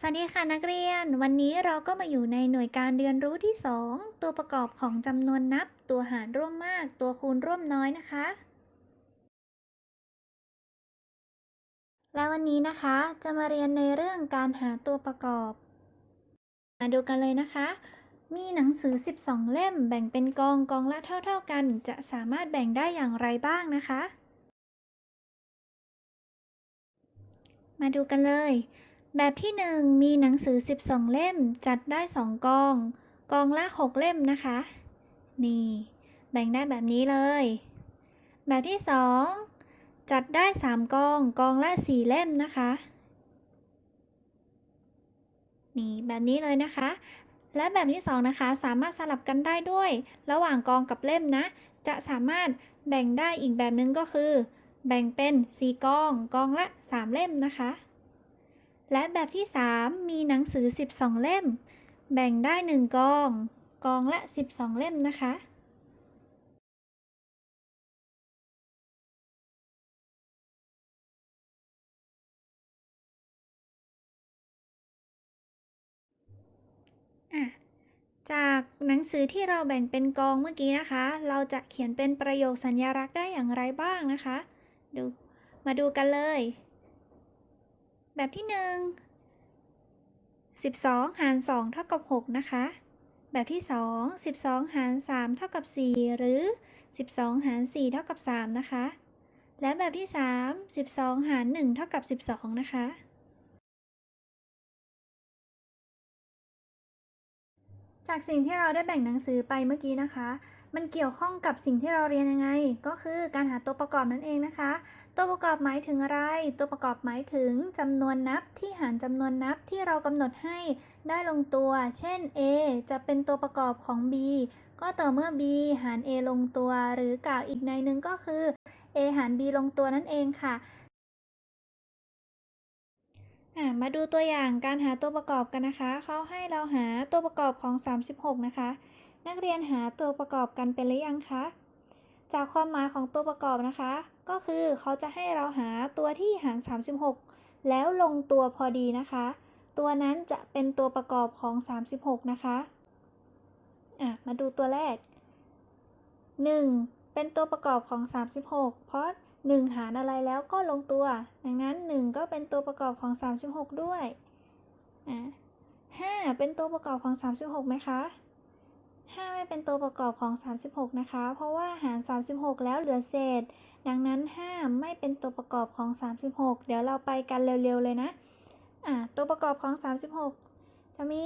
สวัสดีค่ะนักเรียน วันนี้เราก็มาอยู่ในหน่วยการเรียนรู้ที่ 2 ตัวประกอบของจำนวนนับ ตัวหารร่วมมาก ตัวคูณร่วมน้อยนะคะ และวันนี้นะคะจะมาเรียนในเรื่องการหาตัวประกอบ มาดูกันเลยนะคะ มีหนังสือ 12 เล่ม แบ่งเป็นกองกองละเท่า ๆกัน จะสามารถแบ่งได้อย่างไรบ้างนะคะ มาดูกันเลย แบบที่ 1 มีหนังสือ 12 เล่มจัดได้ 2 กอง กองละ 6 เล่มนะคะ นี่ แบ่งได้แบบนี้เลย แบบที่ 2 จัดได้ 3 กอง กองละ 4 เล่มนะคะ นี่แบบนี้เลยนะคะ และแบบที่ 2 นะคะ สามารถสลับกันได้ด้วย ระหว่างกองกับเล่มนะ จะสามารถแบ่งได้อีกแบบนึงก็คือ แบ่งเป็น 4 กอง กองละ 3 เล่มนะคะ และแบบที่ 3 มีหนังสือ 12 เล่ม แบ่งได้ 1 กอง กองละ 12 เล่มนะคะ จากหนังสือที่เราแบ่งเป็นกองเมื่อกี้นะคะ เราจะเขียนเป็นประโยคสัญลักษณ์ได้อย่างไรบ้างนะคะ ดู มาดูกันเลย แบบที่ 1 12 หาร 2 เท่ากับ 6 นะคะ แบบที่ 2 12 หาร 3 เท่ากับ 4 หรือ 12 หาร 4 เท่ากับ 3 นะคะ และแบบที่ 3 12 หาร 1 เท่ากับ 12 นะคะจากสิ่งที่เราได้แบ่งหนังสือไปเมื่อกี้นะคะ มันเกี่ยวข้องกับสิ่งที่เราเรียนยังไง ก็คือการหาตัวประกอบนั่นเองนะคะ ตัวประกอบหมายถึงอะไร ตัวประกอบหมายถึงจำนวนนับที่หารจำนวนนับที่เรากำหนดให้ได้ลงตัว เช่น a จะเป็นตัวประกอบของ b ก็ต่อเมื่อ b หาร a ลงตัว หรือกล่าวอีกในนึงก็คือ a หาร b ลงตัวนั่นเองค่ะอะมาดูตัวอย่างการหาตัวประกอบกันนะคะ เขาให้เราหาตัวประกอบของ 36 นะคะ นักเรียนหาตัวประกอบกันเป็นหรือยังคะ จากความหมายของตัวประกอบนะคะ ก็คือเขาจะให้เราหาตัวที่หาร 36 แล้วลงตัวพอดีนะคะ ตัวนั้นจะเป็นตัวประกอบของ 36 นะคะอะมาดูตัวแรก 1 เป็นตัวประกอบของ 36 เพราะ 1 หารอะไรแล้วก็ลงตัว ดังนั้น 1 ก็เป็นตัวประกอบของ 36 ด้วยอะ5เป็นตัวประกอบของ 36ไหมคะ 5 ไม่เป็นตัวประกอบของ 36 นะคะ เพราะว่าหาร 36 แล้วเหลือเศษ ดังนั้น 5 ไม่เป็นตัวประกอบของ 36 เดี๋ยวเราไปกันเร็วๆเลยนะอะตัวประกอบของ 36 จะมี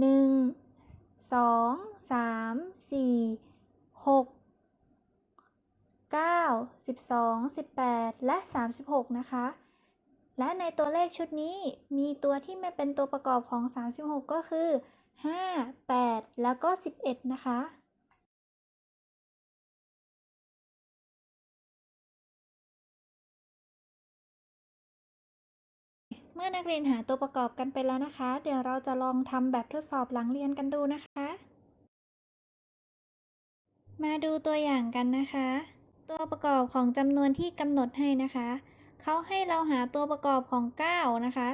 1 2 3 4 6 9 12 18 และ 36 นะคะ และในตัวเลขชุดนี้มีตัวที่ไม่เป็นตัวประกอบของ 36 ก็คือ 5 8 แล้วก็ 11 นะคะเมื่อนักเรียนหาตัวประกอบกันไปแล้วนะคะ เดี๋ยวเราจะลองทำแบบทดสอบหลังเรียนกันดูนะคะ มาดูตัวอย่างกันนะคะ ตัวประกอบของจำนวนที่กำหนดให้นะคะ เขาให้เราหาตัวประกอบของ 9 นะคะ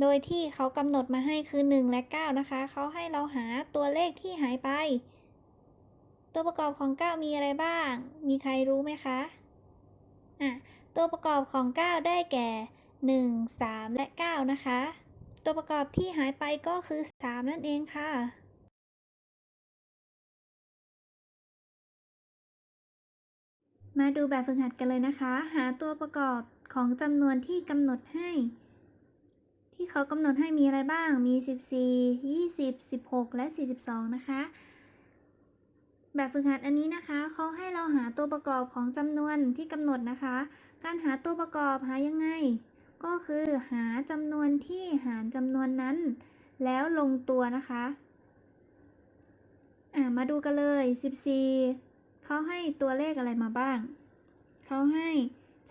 โดยที่เขากำหนดมาให้คือ 1 และ 9 นะคะ เขาให้เราหาตัวเลขที่หายไป ตัวประกอบของ 9 มีอะไรบ้าง มีใครรู้ไหมคะอะตัวประกอบของ 9 ได้แก่ 1 3 และ 9 นะคะ ตัวประกอบที่หายไปก็คือ 3 นั่นเองค่ะมาดูแบบฝึกหัดกันเลยนะคะ หาตัวประกอบของจำนวนที่กำหนดให้ ที่เขากำหนดให้มีอะไรบ้าง มี 14 20 16 และ 42 นะคะ แบบฝึกหัดอันนี้นะคะ เขาให้เราหาตัวประกอบของจำนวนที่กำหนดนะคะ การหาตัวประกอบหายังไง ก็คือหาจำนวนที่หารจำนวนนั้น แล้วลงตัวนะคะอะมาดูกันเลย 14 เขาให้ตัวเลขอะไรมาบ้าง เขาให้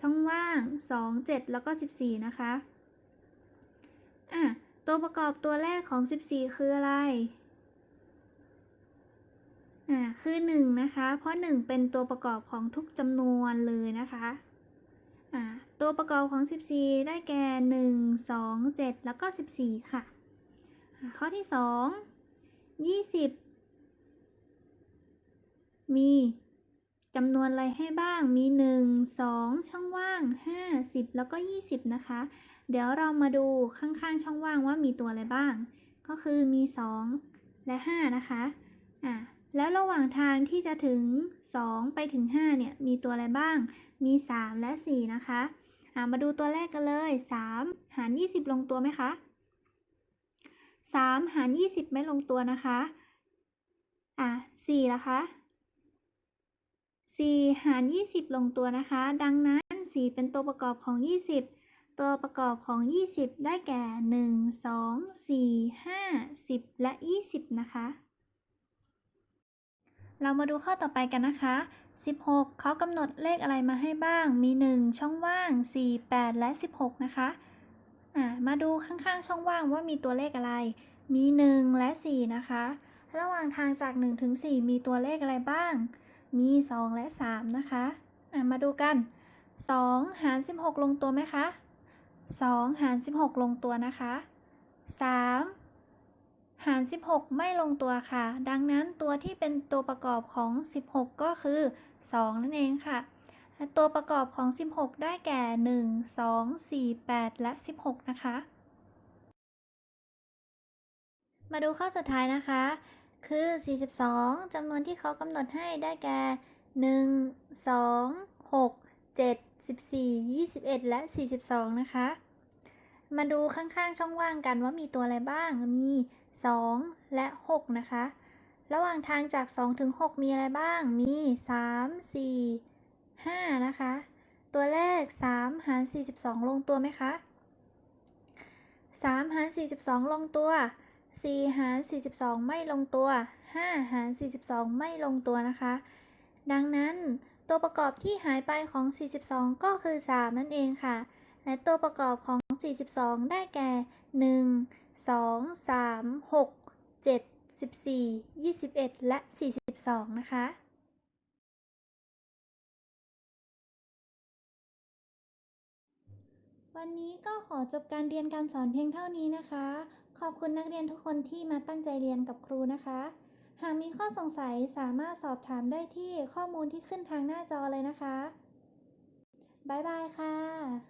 ช่องว่าง 2 7 แล้วก็ 14 นะคะ อะตัวประกอบตัวแรกของ 14 คืออะไร อ่า คือ 1 นะคะ เพราะ 1 เป็นตัวประกอบของทุกจำนวนเลยนะคะ อ่า ตัวประกอบของ 14 ได้แก่ 1 2 7 แล้วก็ 14 ค่ะอ่าข้อที่ 2 20 มี จำนวนอะไรให้บ้างมี 1 2 ช่องว่าง 5 10 แล้วก็ 20 นะคะ เดี๋ยวเรามาดูข้างๆ ช่องว่างว่ามีตัวอะไรบ้าง ก็คือมี 2 และ 5 นะคะอ่าแล้วระหว่างทางที่จะถึง 2 ไปถึง 5 เนี่ย มีตัวอะไรบ้าง มี 3 และ 4 นะคะอ่ามาดูตัวแรกกันเลย 3 หาร 20 ลงตัวไหมคะ 3 หาร 20 ไม่ลงตัวนะคะอะ4ละคะ 4 หาร 20 ลงตัวนะคะ ดังนั้น 4 เป็นตัวประกอบของ 20 ตัวประกอบของ 20 ได้แก่ 1 2 4 5 10 และ 20 นะคะ เรามาดูข้อต่อไปกันนะคะ 16 เขากำหนดเลขอะไรมาให้บ้าง มี 1 ช่องว่าง 4 8 และ 16 นะคะมาดูข้างๆช่องว่างว่ามีตัวเลขอะไร มี 1 และ 4 นะคะ ระหว่างทางจาก 1 ถึง 4 มีตัวเลขอะไรบ้าง มี 2 และ 3 นะคะมาดูกัน 2 หาร 16 ลงตัวไหมคะ 2 หาร 16 ลงตัวนะคะ 3 หาร 16 ไม่ลงตัวค่ะ ดังนั้นตัวที่เป็นตัวประกอบของ 16 ก็คือ 2 นั่นเองค่ะ ตัวประกอบของ 16 ได้แก่ 1 2 4 8 และ 16 นะคะ มาดูข้อสุดท้ายนะคะ คือ 42 จำนวนที่เขากำหนดให้ได้แก่ 1 2 6 7 14 21 และ 42 นะคะ มาดูข้างๆช่องว่างกันว่ามีตัวอะไรบ้าง มี 2 และ 6 นะคะ ระหว่างทางจาก 2 ถึง 6 มีอะไรบ้าง มี 3 4 5 นะคะ ตัวแรก3หาร 42 ลงตัวไหมคะ 3 หาร 42 ลงตัว 4 หาร 42 ไม่ลงตัว 5 หาร 42 ไม่ลงตัวนะคะ ดังนั้นตัวประกอบที่หายไปของ 42 ก็คือ 3 นั่นเองค่ะ และตัวประกอบของ 42 ได้แก่ 1 2 3 6 7 14 21 และ 42 นะคะ วันนี้ก็ขอจบการเรียนการสอนเพียงเท่านี้นะคะ ขอบคุณนักเรียนทุกคนที่มาตั้งใจเรียนกับครูนะคะ หากมีข้อสงสัยสามารถสอบถามได้ที่ข้อมูลที่ขึ้นทางหน้าจอเลยนะคะ บ๊ายบายค่ะ